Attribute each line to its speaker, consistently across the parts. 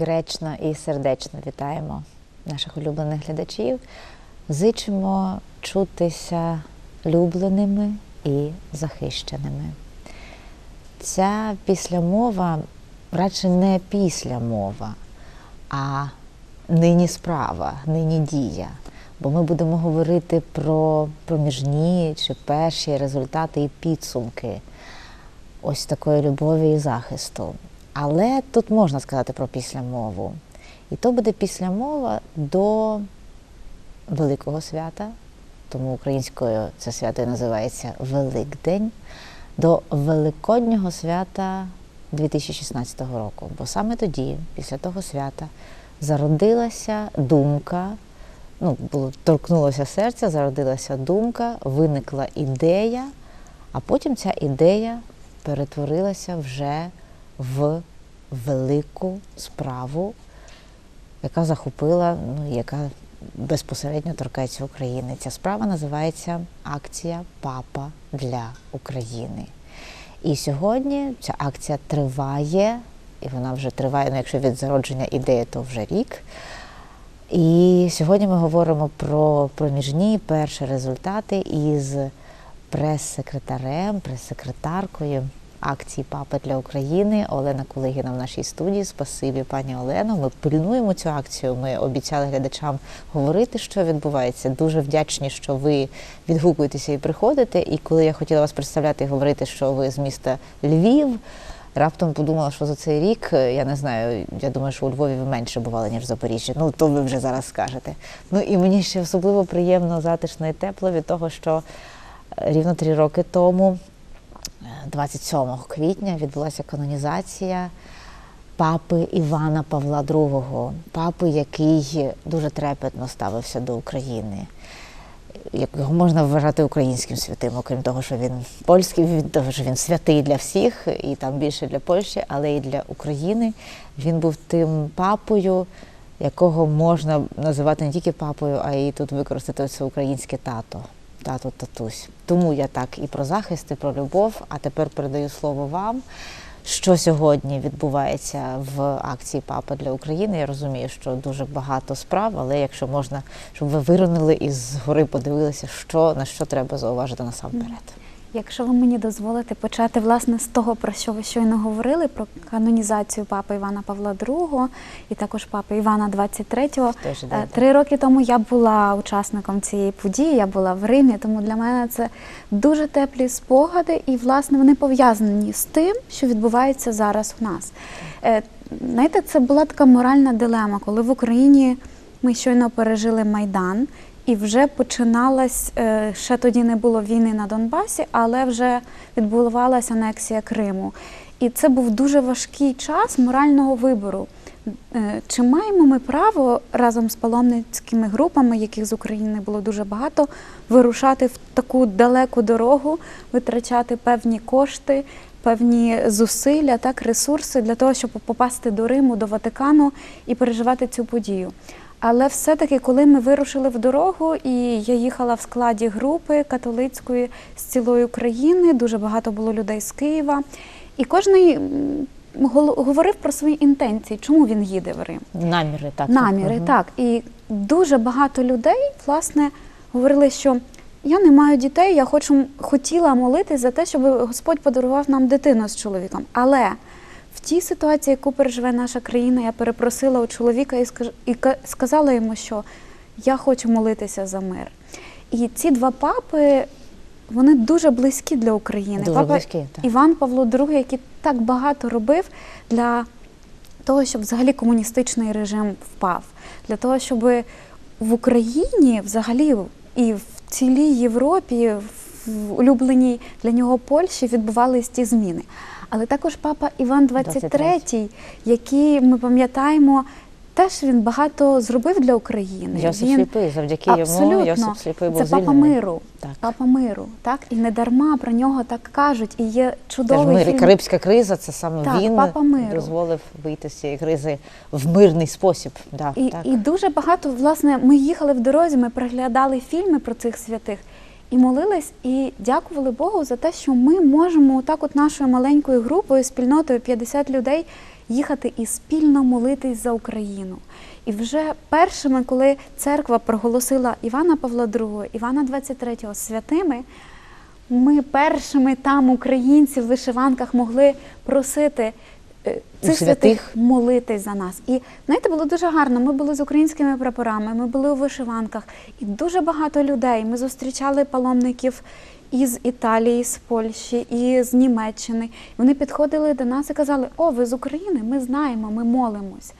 Speaker 1: гречно і сердечно вітаємо наших улюблених глядачів. Зичимо чутися любленими і захищеними. Ця післямова радше не післямова, а нині справа, нині дія. Бо ми будемо говорити про проміжні чи перші результати і підсумки ось такої любові і захисту. Але тут можна сказати про післямову. І то буде післямова до Великого свята, тому українською це свято називається Великдень, до Великоднього свята 2016 року. Бо саме тоді, після того свята, зародилася думка, ну, було, торкнулося серця, зародилася думка, виникла ідея, а потім ця ідея перетворилася вже в велику справу, яка захопила, ну, яка безпосередньо торкається України. Ця справа називається Акція Папа для України. І сьогодні ця акція триває, і вона вже триває, ну якщо від зародження ідеї, то вже рік. І сьогодні ми говоримо про проміжні перші результати із прес-секретарем, прес-секретаркою акції Папа для України Олена Кулигіна в нашій студії. Спасибі, пані Олено. Ми пильнуємо цю акцію. Ми обіцяли глядачам говорити, що відбувається. Дуже вдячні, що ви відгукуєтеся і приходите. І коли я хотіла вас представляти і говорити, що ви з міста Львів. Раптом подумала, що за цей рік, я не знаю, я думаю, що у Львові ви менше бували, ніж в Запоріжжі. Ну, то ви вже зараз скажете. Ну і мені ще особливо приємно, затишно і тепло від того, що рівно три роки тому, 27 квітня, відбулася канонізація папи Івана Павла II, папи, який дуже трепетно ставився до України. Його можна вважати українським святим, окрім того, що він польський, від того, що він святий для всіх, і там більше для Польщі, але і для України. Він був тим папою, якого можна називати не тільки папою, а й тут використати це українське тато, тато татусь. Тому я так і про захист, і про любов. А тепер передаю слово вам. Що сьогодні відбувається в акції Папа для України? Я розумію, що дуже багато справ, але якщо можна, щоб ви виронили і згори подивилися, що на що треба зауважити насамперед.
Speaker 2: Якщо ви мені дозволите почати власне з того, про що ви щойно говорили, про канонізацію папи Івана Павла II і також папи Івана 23-го.
Speaker 1: Теж
Speaker 2: Е. Три роки тому я була учасником цієї події, я була в Римі, тому для мене це дуже теплі спогади, і власне вони пов'язані з тим, що відбувається зараз у нас. Е, Знаєте, це була така моральна дилема, коли в Україні ми щойно пережили Майдан. І вже починалась, е, ще тоді не було війни на Донбасі, але вже відбувалася анексія Криму. І це був дуже важкий час морального вибору. Е, Чи маємо ми право разом з паломницькими групами, яких з України було дуже багато, вирушати в таку далеку дорогу, витрачати певні кошти, певні зусилля, так, ресурси для того, щоб попасти до Риму, до Ватикану і переживати цю подію? Але все-таки, коли ми вирушили в дорогу, і я їхала в складі групи католицької з цілої України, дуже багато було людей з Києва, і кожен говорив про свої інтенції, чому він їде в Рим.
Speaker 1: Наміри, так.
Speaker 2: Наміри,
Speaker 1: Мгм.
Speaker 2: так. І дуже багато людей, власне, говорили, що я не маю дітей, я хочу, хотіла молитись за те, щоб Господь подарував нам дитину з чоловіком. Але тій ситуації, яку переживе наша країна, я перепросила у чоловіка і, і ка- сказала йому, що я хочу молитися за мир. І ці два папи. Вони дуже близькі для України.
Speaker 1: Дуже
Speaker 2: Папа
Speaker 1: близькі, так.
Speaker 2: Іван Павло II, який так багато робив для того, щоб взагалі комуністичний режим впав, для того, щоб в Україні взагалі і в цілій Європі, в улюбленій для нього Польщі відбувались ті зміни. Але також папа Іван XXIII, який ми пам'ятаємо, теж він багато зробив для України.
Speaker 1: Йосип
Speaker 2: він...
Speaker 1: Сліпий, завдяки йому
Speaker 2: Абсолютно.
Speaker 1: Йосип Сліпий був
Speaker 2: Це папа
Speaker 1: звільнений.
Speaker 2: миру.
Speaker 1: Так.
Speaker 2: Папа миру, так і не дарма про нього так кажуть. І є
Speaker 1: Теж
Speaker 2: чудовий
Speaker 1: мир
Speaker 2: фільм.
Speaker 1: Карибська криза, це саме
Speaker 2: Так,
Speaker 1: він
Speaker 2: папа миру.
Speaker 1: дозволив вийти з цієї кризи в мирний спосіб. Да,
Speaker 2: І,
Speaker 1: так.
Speaker 2: і дуже багато, власне, ми їхали в дорозі, ми приглядали фільми про цих святих і молились, і дякували Богу за те, що ми можемо отак, от нашою маленькою групою, спільнотою 50 людей, їхати і спільно молитись за Україну. І вже першими, коли церква проголосила Івана Павла II, Івана 23 святими, ми першими там, українці в вишиванках, могли просити цих
Speaker 1: святих?
Speaker 2: святих молитись за нас. І знаєте, було дуже гарно. Ми були з українськими прапорами, ми були у вишиванках, і дуже багато людей. Ми зустрічали паломників із Італії, з Польщі, і з Німеччини. Вони підходили до нас і казали: О, ви з України? Ми знаємо, ми молимось.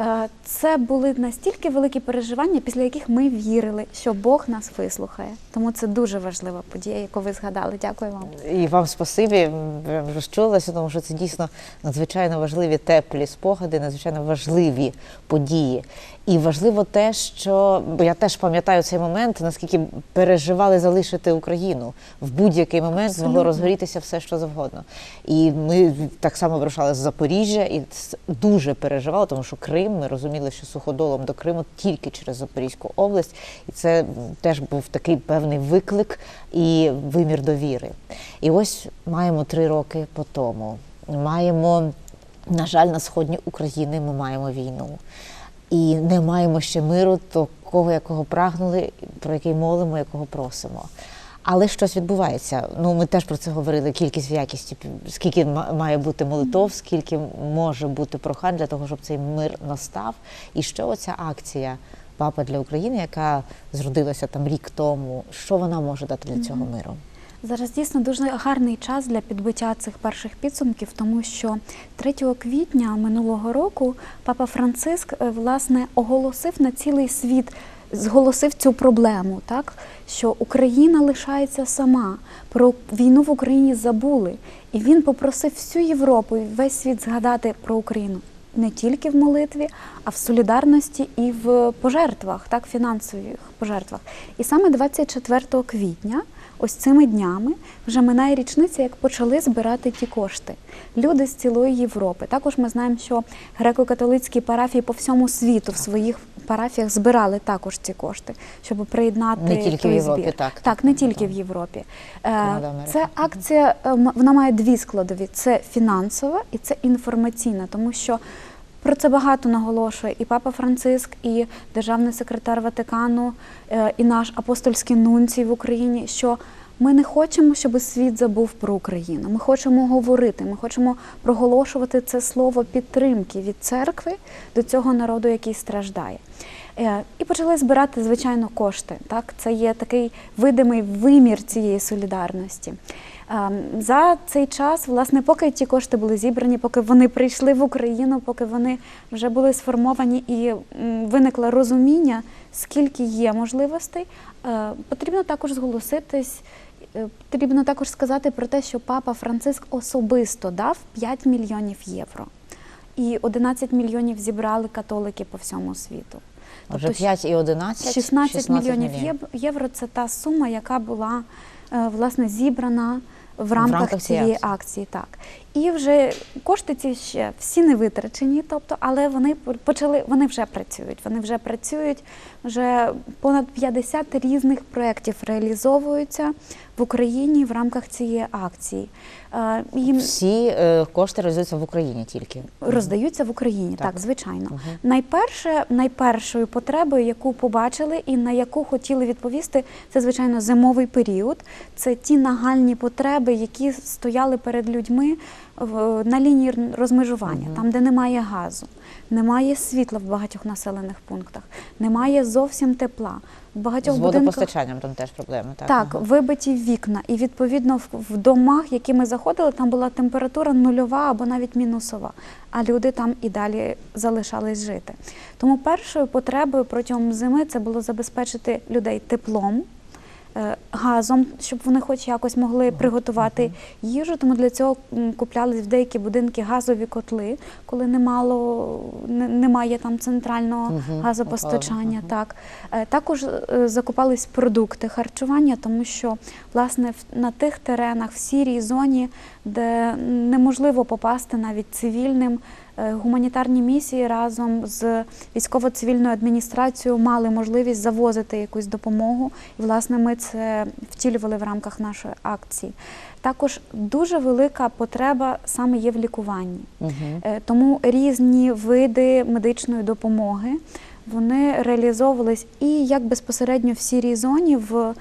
Speaker 2: Е, Це були настільки великі переживання, після яких ми вірили, що Бог нас вислухає. Тому це дуже важлива подія, яку ви згадали. Дякую вам.
Speaker 1: І вам спасибі, розчулилася, тому що це дійсно надзвичайно важливі теплі спогади, надзвичайно важливі події. І важливо те, що бо я теж пам'ятаю цей момент, наскільки переживали залишити Україну в будь-який момент могло розгорітися все, що завгодно. І ми так само вирушали з Запоріжжя і дуже переживали, тому що Крим, ми розуміли, що суходолом до Криму тільки через Запорізьку область, і це теж був такий певний виклик і вимір довіри. І ось маємо три роки по тому. Маємо, на жаль, на сході України ми маємо війну. І не маємо ще миру, такого, якого прагнули, про який молимо, якого просимо. Але щось відбувається. Ну, ми теж про це говорили. Кількість в якісті, скільки має бути молитов, скільки може бути прохань для того, щоб цей мир настав. І що оця акція Папа для України, яка зродилася там рік тому, що вона може дати для цього миру?
Speaker 2: Зараз дійсно дуже гарний час для підбиття цих перших підсумків, тому що 3 квітня минулого року папа Франциск е, власне оголосив на цілий світ, зголосив цю проблему, так що Україна лишається сама. Про війну в Україні забули, і він попросив всю Європу і весь світ згадати про Україну. Не тільки в молитві, а в солідарності і в пожертвах, так, фінансових пожертвах. І саме 24 квітня ось цими днями вже минає річниця, як почали збирати ті кошти. Люди з цілої Європи. Також ми знаємо, що греко-католицькі парафії по всьому світу в своїх парафіях збирали також ці кошти, щоб приєднати
Speaker 1: Не тільки в Європі,
Speaker 2: збір.
Speaker 1: так, так,
Speaker 2: не тільки
Speaker 1: так.
Speaker 2: в Європі. Це акція, е, м- вона має дві складові: це фінансова і це інформаційна, тому що. Про це багато наголошує і Папа Франциск, і державний секретар Ватикану, е, і наш апостольський нунцій в Україні. Що ми не хочемо, щоб світ забув про Україну. Ми хочемо говорити, ми хочемо проголошувати це слово підтримки від церкви до цього народу, який страждає. Е, І почали збирати, звичайно, кошти. Так, це є такий видимий вимір цієї солідарності. Ем, За цей час, власне, поки ті кошти були зібрані, поки вони прийшли в Україну, поки вони вже були сформовані і виникло розуміння, скільки є можливостей, е, потрібно також зголоситись. е, Потрібно також сказати про те, що папа Франциск особисто дав 5 мільйонів євро, і 11 мільйонів зібрали католики по всьому світу.
Speaker 1: Вже
Speaker 2: Тобто
Speaker 1: 5 і 11?
Speaker 2: 16 мільйонів євро це та сума, яка була е, власне зібрана в рамках,
Speaker 1: рамках цієї
Speaker 2: цієї
Speaker 1: акції.
Speaker 2: акції. Так і вже кошти ці ще всі не витрачені, тобто, але вони почали, вони вже працюють. Вони вже працюють. Вже понад 50 різних проєктів реалізовуються в Україні в рамках цієї акції. Е, Їм
Speaker 1: Всі е, кошти реалізуються в Україні тільки.
Speaker 2: роздаються в Україні,
Speaker 1: Так.
Speaker 2: так, звичайно.
Speaker 1: Мгм.
Speaker 2: Найперше, найпершою потребою, яку побачили і на яку хотіли відповісти, це звичайно зимовий період. Це ті нагальні потреби, які стояли перед людьми в, на лінії розмежування,
Speaker 1: Мгм.
Speaker 2: там, де немає газу, немає світла в багатьох населених пунктах, немає зовсім тепла. В багатьох
Speaker 1: З
Speaker 2: будинках
Speaker 1: водопостачанням там теж проблеми. Так,
Speaker 2: так,
Speaker 1: ага.
Speaker 2: вибиті вікна, і відповідно в, в домах, які ми заходили, там була температура нульова або навіть мінусова. А люди там і далі залишались жити. Тому першою потребою протягом зими це було забезпечити людей теплом. Е, Газом, щоб вони хоч якось могли приготувати їжу, тому для цього купляли в деякі будинки газові котли, коли немало, немає там центрального газопостачання. Так. Е, також е, закупались продукти харчування, тому що власне на тих теренах в сірій зоні, де неможливо попасти навіть цивільним, гуманітарні місії разом з військово-цивільною адміністрацією мали можливість завозити якусь допомогу. І, власне, ми це втілювали в рамках нашої акції. Також дуже велика потреба саме є в лікуванні.
Speaker 1: Угу.
Speaker 2: Е, Тому різні види медичної допомоги вони реалізовувались і як безпосередньо в сірій зоні в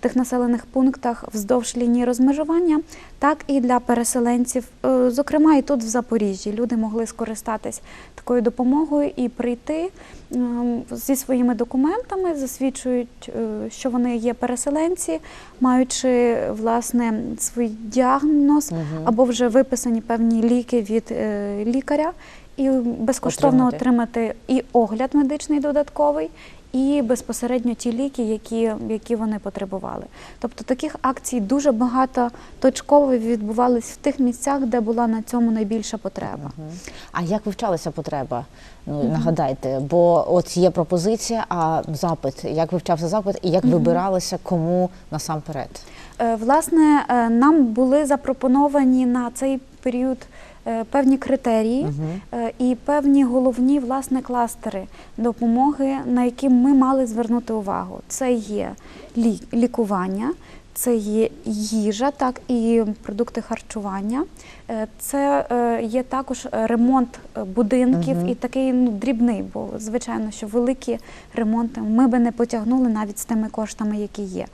Speaker 2: тих населених пунктах вздовж лінії розмежування, так і для переселенців. Е, Зокрема, і тут в Запоріжжі люди могли скористатись такою допомогою і прийти ем, зі своїми документами, засвідчують, е, що вони є переселенці, маючи власне свій діагноз або вже виписані певні ліки від е, лікаря, і безкоштовно
Speaker 1: Отримати.
Speaker 2: отримати і огляд медичний додатковий, і безпосередньо ті ліки, які, які вони потребували. Тобто таких акцій дуже багато точково відбувались в тих місцях, де була на цьому найбільша потреба.
Speaker 1: А як вивчалася потреба? Ну нагадайте, бо от є пропозиція, а запит. Як вивчався запит і як вибиралося кому насамперед?
Speaker 2: Е, Власне, е, нам були запропоновані на цей період певні критерії е, і певні головні власне кластери допомоги, на які ми мали звернути увагу. Це є лікування. Це є їжа, так і продукти харчування. Е, Це е, є також ремонт е, будинків і такий ну, дрібний, бо звичайно, що великі ремонти ми би не потягнули навіть з тими коштами, які є.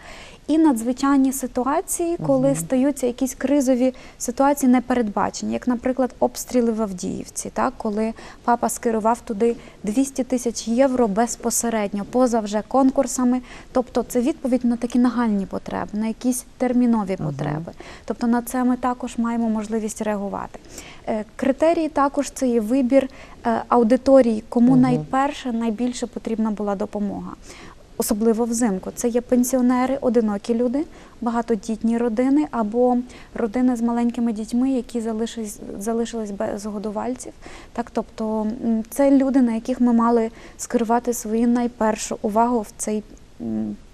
Speaker 2: І надзвичайні ситуації, коли
Speaker 1: Мгм.
Speaker 2: стаються якісь кризові ситуації непередбачені, як, наприклад, обстріли в Авдіївці, так, коли папа скерував туди 200 тисяч євро безпосередньо, поза вже конкурсами. Тобто це відповідь на такі нагальні потреби, на якісь термінові
Speaker 1: Мгм.
Speaker 2: потреби. Тобто на це ми також маємо можливість реагувати. Е, Критерії також це є вибір е, аудиторії, кому
Speaker 1: Мгм.
Speaker 2: найперше найбільше потрібна була допомога. Особливо взимку. Це є пенсіонери, одинокі люди, багатодітні родини або родини з маленькими дітьми, які залишились, залишились без годувальців. Так, тобто це люди, на яких ми мали скерувати свою найпершу увагу в цей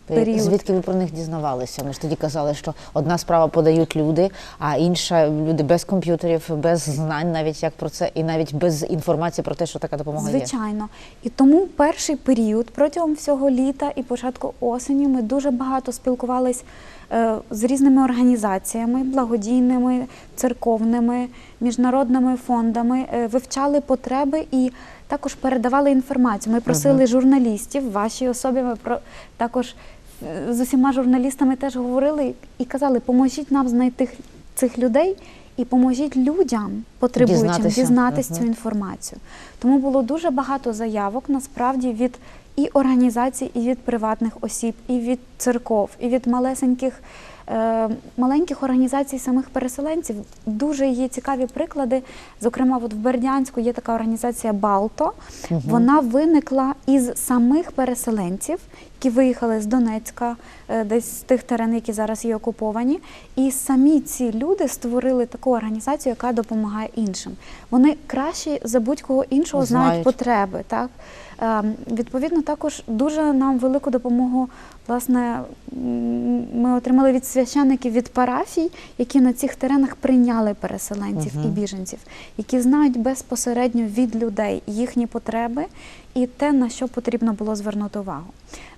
Speaker 2: період.
Speaker 1: Звідки ви про них дізнавалися? Ми ж тоді казали, що одна справа подають люди, а інша люди без комп'ютерів, без знань, навіть як про це, і навіть без інформації про те, що така допомога є.
Speaker 2: Звичайно. І тому перший період протягом всього літа і початку осені ми дуже багато спілкувались е, з різними організаціями, благодійними, церковними, міжнародними фондами, е, вивчали потреби і також передавали інформацію. Ми просили журналістів, в вашій особі ми про також з усіма журналістами теж говорили і казали, поможіть нам знайти цих людей. І поможіть людям, потребуючим,
Speaker 1: Дізнатися.
Speaker 2: дізнатися
Speaker 1: Мгм.
Speaker 2: цю інформацію. Тому було дуже багато заявок насправді від і організацій, і від приватних осіб, і від церков, і від малесеньких е, маленьких організацій самих переселенців. Дуже є цікаві приклади. Зокрема, от в Бердянську є така організація Балто.
Speaker 1: Мгм.
Speaker 2: Вона виникла із самих переселенців, які виїхали з Донецька, е, десь з тих теренів, які зараз є окуповані. І самі ці люди створили таку організацію, яка допомагає іншим. Вони краще за будь-кого іншого знають,
Speaker 1: Знають.
Speaker 2: потреби. Так? Ем, Відповідно, також дуже нам велику допомогу власне ми отримали від священників від парафій, які на цих теренах прийняли переселенців
Speaker 1: Мгм.
Speaker 2: і біженців, які знають безпосередньо від людей їхні потреби і те, на що потрібно було звернути увагу.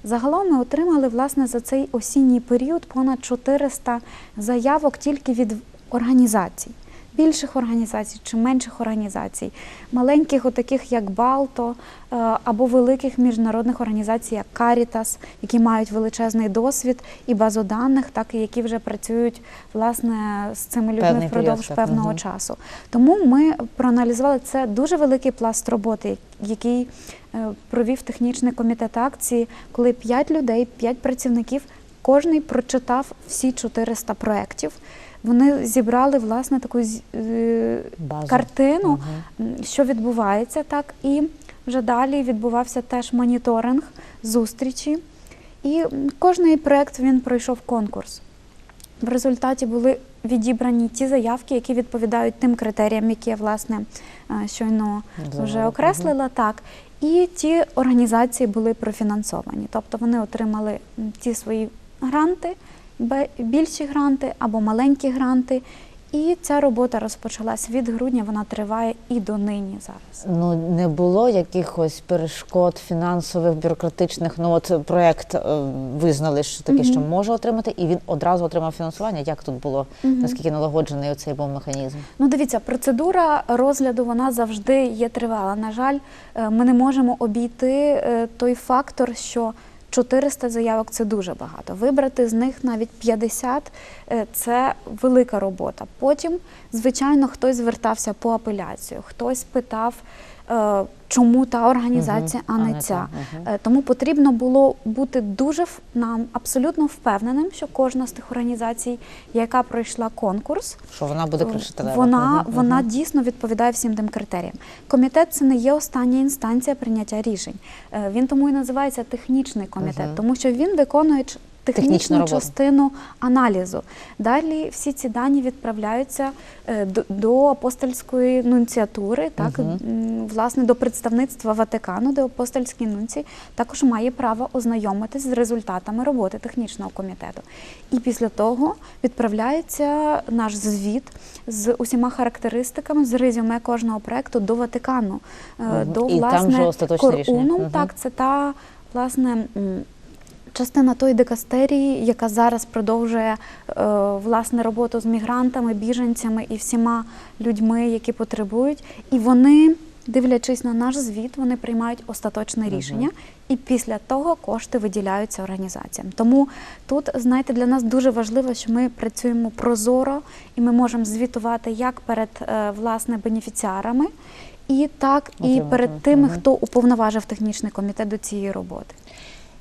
Speaker 2: Загалом ми отримали власне за цей осінній період понад 400 заявок тільки від організацій. Більших організацій чи менших організацій, маленьких, отаких як Балто, е, або великих міжнародних організацій, як Карітас, які мають величезний досвід і базу даних, так і які вже працюють власне з цими людьми
Speaker 1: Певний
Speaker 2: впродовж
Speaker 1: період,
Speaker 2: певного
Speaker 1: мгм.
Speaker 2: часу. Тому ми проаналізували це дуже великий пласт роботи, який е, провів технічний комітет акції, коли 5 людей, 5 працівників, кожний прочитав всі 400 проєктів. Вони зібрали власне таку е,
Speaker 1: Базу.
Speaker 2: картину, м, що відбувається, так і вже далі відбувався теж моніторинг, зустрічі. І кожний проєкт він пройшов конкурс. В результаті були відібрані ті заявки, які відповідають тим критеріям, які я власне е, щойно вже
Speaker 1: Назвала.
Speaker 2: окреслила. Так. І ті організації були профінансовані. Тобто вони отримали ті свої гранти, більші гранти або маленькі гранти. І ця робота розпочалась від грудня, вона триває і до нині зараз.
Speaker 1: Ну не було якихось перешкод фінансових, бюрократичних. Ну от проект е, визнали, що таке, що може отримати, і він одразу отримав фінансування. Як тут було? Наскільки налагоджений оцей був механізм?
Speaker 2: Ну, дивіться, процедура розгляду вона завжди є тривала. На жаль, е, ми не можемо обійти е, той фактор, що 400 заявок це дуже багато. Вибрати з них навіть 50 е, це велика робота. Потім, звичайно, хтось звертався по апеляцію, хтось питав. Е, Чому та організація, а не ця? Е, Тому потрібно було бути дуже нам абсолютно впевненим, що кожна з тих організацій, яка пройшла конкурс,
Speaker 1: Що вона буде кришити?
Speaker 2: вона, вона дійсно відповідає всім тим критеріям. Комітет це не є остання інстанція прийняття рішень. Е, Він тому і називається технічний комітет, тому що він виконує технічну
Speaker 1: роботу.
Speaker 2: частину аналізу. Далі всі ці дані відправляються е, до, апостольської нунціатури, так м, власне до представництва Ватикану, де апостольський нунцій також має право ознайомитись з результатами роботи технічного комітету. І після того відправляється наш звіт з усіма характеристиками, з резюме кожного проекту до Ватикану,
Speaker 1: Мгм.
Speaker 2: до
Speaker 1: І там
Speaker 2: власне
Speaker 1: вже остаточне рішення.
Speaker 2: Корунум.
Speaker 1: Мгм.
Speaker 2: Так, це та власне. Частина тої дикастерії, яка зараз продовжує е, власне роботу з мігрантами, біженцями і всіма людьми, які потребують, і вони, дивлячись на наш звіт, вони приймають остаточне рішення, і після того кошти виділяються організаціям. Тому тут, знаєте, для нас дуже важливо, що ми працюємо прозоро і ми можемо звітувати як перед е, власне бенефіціарами, і так і перед тими, хто уповноважив технічний комітет до цієї роботи.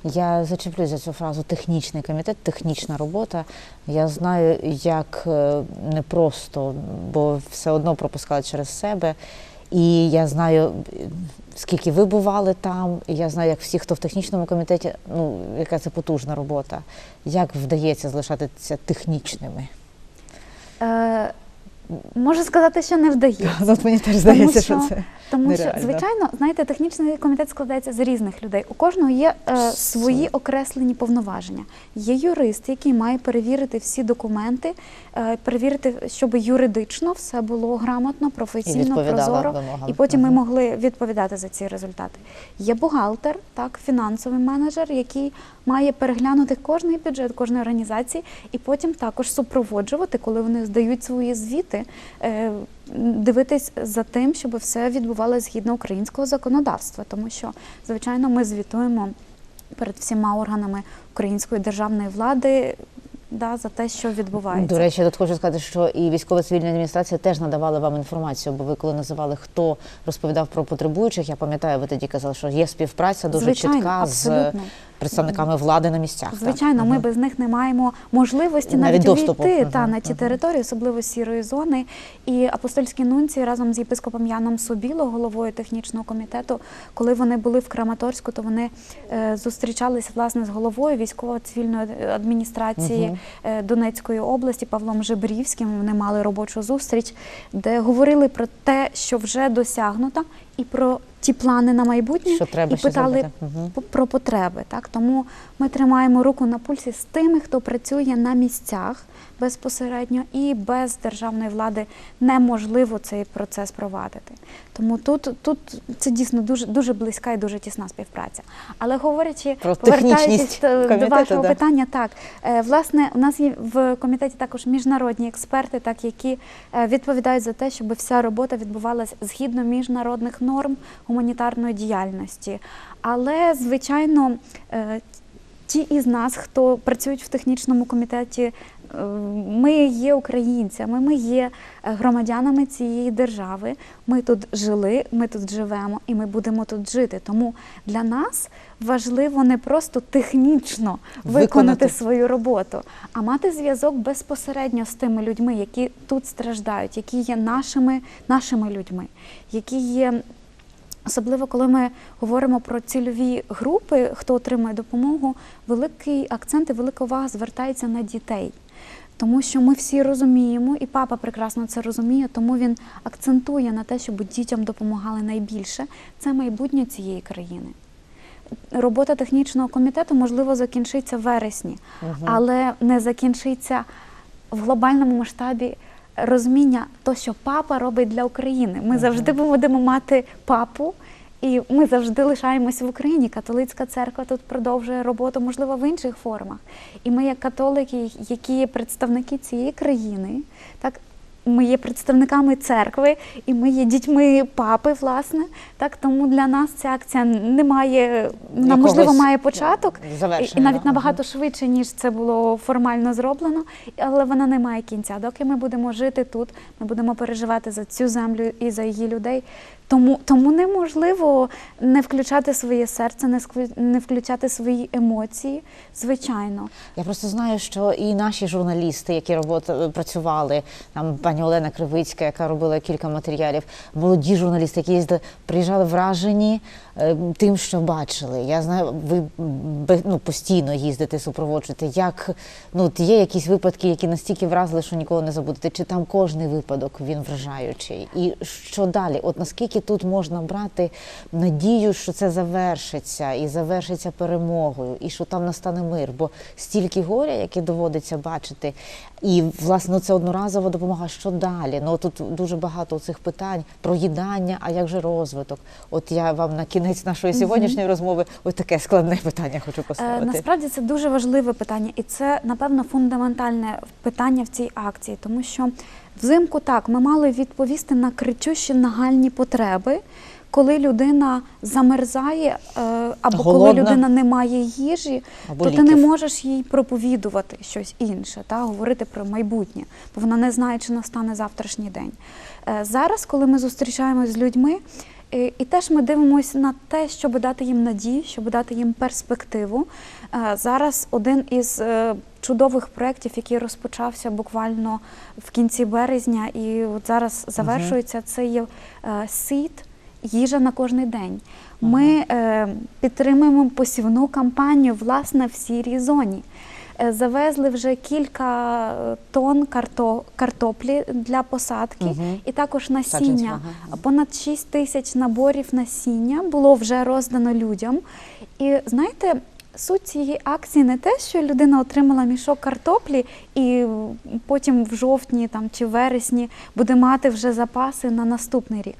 Speaker 1: Я зачеплюсь за цю фразу технічний комітет, технічна робота. Я знаю, як е, непросто, бо все одно пропускали через себе. І я знаю, скільки ви бували там, і я знаю, як всі, хто в технічному комітеті, ну яка це потужна робота. Як вдається залишатися технічними?
Speaker 2: Е, можу сказати, що не вдається.
Speaker 1: От мені теж здається,
Speaker 2: що,
Speaker 1: це
Speaker 2: тому що, звичайно, знаєте, технічний комітет складається з різних людей. У кожного є е, свої окреслені повноваження. Є юрист, який має перевірити всі документи, е, перевірити, щоб юридично все було грамотно, професійно, прозоро,
Speaker 1: вимогам.
Speaker 2: і потім ми могли відповідати за ці результати. Є бухгалтер, так, фінансовий менеджер, який має переглянути кожний бюджет кожної організації, і потім також супроводжувати, коли вони здають свої звіти, е, дивитись за тим, щоб все відбувалося згідно українського законодавства, тому що, звичайно, ми звітуємо перед всіма органами української державної влади. Да, за те, що відбувається.
Speaker 1: До речі, я тут хочу сказати, що і військова цивільна адміністрація теж надавали вам інформацію, бо ви коли називали, хто розповідав про потребуючих, я пам'ятаю, ви тоді казали, що є співпраця дуже
Speaker 2: Звичайно,
Speaker 1: чітка з
Speaker 2: абсолютно.
Speaker 1: Представниками влади на місцях. так?
Speaker 2: Звичайно, ми без них не маємо можливості
Speaker 1: Навіть
Speaker 2: навіть, та, на ті території, особливо сірої зони. І апостольські нунці разом з єпископом Яном Собіло, головою технічного комітету, коли вони були в Краматорську, то вони е, зустрічались власне з головою військово-цивільної адміністрації е, Донецької області Павлом Жебрівським. Вони мали робочу зустріч, де говорили про те, що вже досягнуто, і про ті плани на майбутнє,
Speaker 1: Що треба
Speaker 2: і
Speaker 1: ще
Speaker 2: питали
Speaker 1: зробити.
Speaker 2: Про потреби. Так? Тому ми тримаємо руку на пульсі з тими, хто працює на місцях безпосередньо, і без державної влади неможливо цей процес провадити. Тому тут, тут це дійсно дуже, дуже близька і дуже тісна співпраця. Але говорячи,
Speaker 1: Про
Speaker 2: повертаючись до- до вашого
Speaker 1: да.
Speaker 2: питання, так е, власне, у нас є в комітеті також міжнародні експерти, так які е, відповідають за те, щоб вся робота відбувалася згідно міжнародних норм гуманітарної діяльності. Але, звичайно, е, ті із нас, хто працюють в технічному комітеті, е, ми є українцями, ми є громадянами цієї держави. Ми тут жили, ми тут живемо і ми будемо тут жити. Тому для нас важливо не просто технічно виконати,
Speaker 1: Виконати.
Speaker 2: свою роботу, а мати зв'язок безпосередньо з тими людьми, які тут страждають, які є нашими, нашими людьми, які є. Особливо, коли ми говоримо про цільові групи, хто отримує допомогу, великий акцент і велика увага звертається на дітей. Тому що ми всі розуміємо, і папа прекрасно це розуміє, тому він акцентує на те, щоб дітям допомагали найбільше. Це майбутнє цієї країни. Робота технічного комітету можливо закінчиться в вересні,
Speaker 1: Мгм.
Speaker 2: але не закінчиться в глобальному масштабі розуміння, то, що папа робить для України. Ми завжди будемо мати папу. І ми завжди лишаємося в Україні. Католицька церква тут продовжує роботу, можливо, в інших формах. І ми, як католики, які є представники цієї країни, так ми є представниками церкви, і ми є дітьми папи, власне. Так тому для нас ця акція не має вона, можливо має початок і, навіть набагато швидше, ніж це було формально зроблено, але вона не має кінця. Доки ми будемо жити тут, ми будемо переживати за цю землю і за її людей. Тому, тому неможливо не включати своє серце, не не включати свої емоції, звичайно.
Speaker 1: Я просто знаю, що і наші журналісти, які робота працювали, там пані Олена Кривицька, яка робила кілька матеріалів, молоді журналісти, які їздили, приїжджали вражені тим, що бачили. Я знаю, ви ну, постійно їздите, супроводжуєте. Як ну є якісь випадки, які настільки вразили, що ніколи не забудете? Чи там кожний випадок він вражаючий? І що далі? От наскільки тут можна брати надію, що це завершиться і завершиться перемогою, і що там настане мир? Бо стільки горя, яке доводиться бачити, і власне це одноразова допомога. Що далі? Ну тут дуже багато цих питань про їдання, а як же розвиток? От я вам на кінець нашої сьогоднішньої розмови ось таке складне питання хочу
Speaker 2: Е,
Speaker 1: поставити.
Speaker 2: Насправді це дуже важливе питання, і це напевно фундаментальне питання в цій акції, тому що взимку так ми мали відповісти на кричущі нагальні потреби. Коли людина замерзає, е, або коли людина не має їжі,
Speaker 1: Або
Speaker 2: то ти не можеш їй проповідувати щось інше, та говорити про майбутнє, бо вона не знає, чи настане завтрашній день. Е, Зараз, коли ми зустрічаємось з людьми, і, і теж ми дивимося на те, щоб дати їм надію, щоб дати їм перспективу. Е, Зараз один із е, чудових проєктів, який розпочався буквально в кінці березня, і от зараз завершується, це є е, сіт. Їжа на кожний день. Ми е, підтримуємо посівну кампанію власне в сірій зоні. Е, Завезли вже кілька е, тонн карто, картоплі для посадки
Speaker 1: Мгм.
Speaker 2: і також насіння. Понад 6 тисяч наборів насіння було вже роздано людям. І знаєте, суть цієї акції не те, що людина отримала мішок картоплі і потім в жовтні там, чи вересні буде мати вже запаси на наступний рік.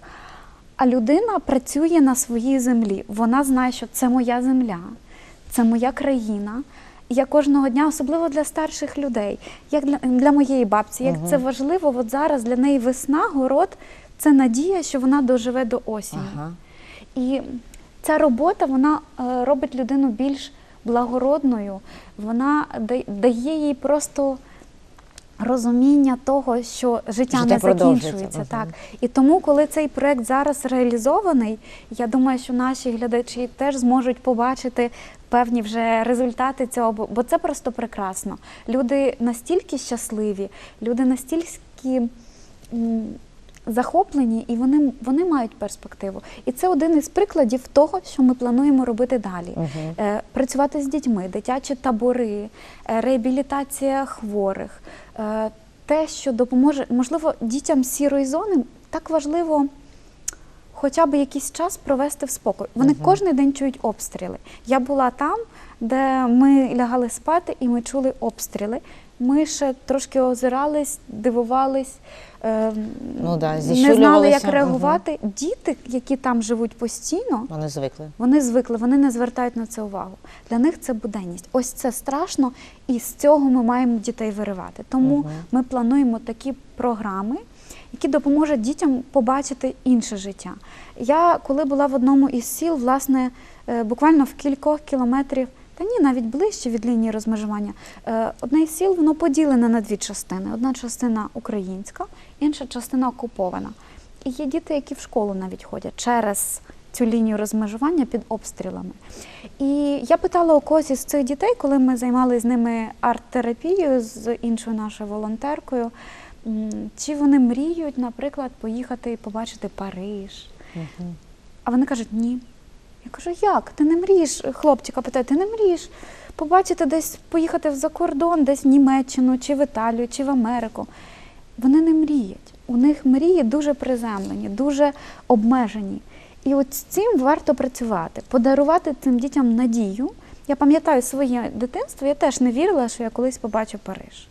Speaker 2: А людина працює на своїй землі. Вона знає, що це моя земля, це моя країна. Я кожного дня, особливо для старших людей, як для, для моєї бабці, як це важливо, от зараз для неї весна, город це надія, що вона доживе до осені.
Speaker 1: Ага.
Speaker 2: І ця робота вона е, робить людину більш благородною, вона да- дає їй просто розуміння того, що життя,
Speaker 1: Життя
Speaker 2: не закінчується. Так. І тому, коли цей проект зараз реалізований, я думаю, що наші глядачі теж зможуть побачити певні вже результати цього, бо це просто прекрасно. Люди настільки щасливі, люди настільки. Захоплені і вони, вони мають перспективу. І це один із прикладів того, що ми плануємо робити далі. Е, Працювати з дітьми, дитячі табори, е, реабілітація хворих, е, те, що допоможе, можливо, дітям сірої зони так важливо хоча б якийсь час провести в спокій. Вони
Speaker 1: Мгм.
Speaker 2: кожен день чують обстріли. Я була там, де ми лягали спати і ми чули обстріли. Ми ще трошки озирались, дивувались,
Speaker 1: Ну да,
Speaker 2: не знали, як реагувати. Діти, які там живуть постійно,
Speaker 1: Вони звикли.
Speaker 2: вони звикли, вони не звертають на це увагу. Для них це буденність. Ось це страшно, і з цього ми маємо дітей виривати. Тому
Speaker 1: Мгм.
Speaker 2: ми плануємо такі програми, які допоможуть дітям побачити інше життя. Я коли була в одному із сіл, власне, е, буквально в кількох кілометрів. Та ні, навіть ближче від лінії розмежування. Е, Одне із сіл воно поділене на дві частини: одна частина українська, інша частина окупована. І є діти, які в школу навіть ходять через цю лінію розмежування під обстрілами. І я питала у когось із цих дітей, коли ми займалися з ними арт-терапією з іншою нашою волонтеркою, чи вони мріють, наприклад, поїхати і побачити Париж.
Speaker 1: Мгм.
Speaker 2: А вони кажуть, ні. Я кажу, як? Ти не мрієш, хлопчика питає, ти не мрієш побачити десь, поїхати за кордон, десь в Німеччину, чи в Італію, чи в Америку. Вони не мріють. У них мрії дуже приземлені, дуже обмежені. І от з цим варто працювати, подарувати цим дітям надію. Я пам'ятаю своє дитинство, я теж не вірила, що я колись побачу Париж.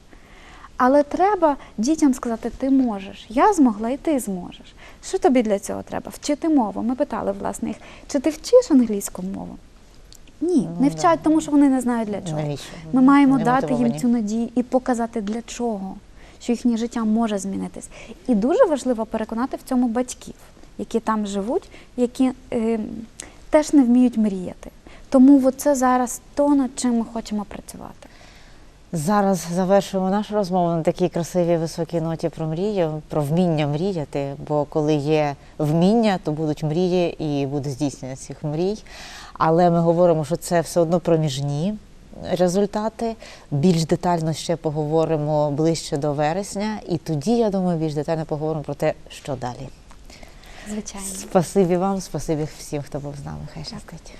Speaker 2: Але треба дітям сказати, ти можеш. Я змогла і ти зможеш. Що тобі для цього треба? Вчити мову. Ми питали власне їх, чи ти вчиш англійську мову? Ні,
Speaker 1: Ну,
Speaker 2: не вчать, тому що вони не знають для чого.
Speaker 1: Навіщо?
Speaker 2: Ми маємо
Speaker 1: Не
Speaker 2: дати їм цю надію і показати для чого, що їхнє життя може змінитись. І дуже важливо переконати в цьому батьків, які там живуть, які е, теж не вміють мріяти. Тому це зараз то, над чим ми хочемо працювати.
Speaker 1: Зараз завершуємо нашу розмову на такій красивій високій ноті про мрію, про вміння мріяти. Бо коли є вміння, то будуть мрії і буде здійснення цих мрій. Але ми говоримо, що це все одно проміжні результати. Більш детально ще поговоримо ближче до вересня, і тоді, я думаю, більш детально поговоримо про те, що далі.
Speaker 2: Звичайно.
Speaker 1: Спасибі вам, спасибі всім, хто був з нами. Хай щастить.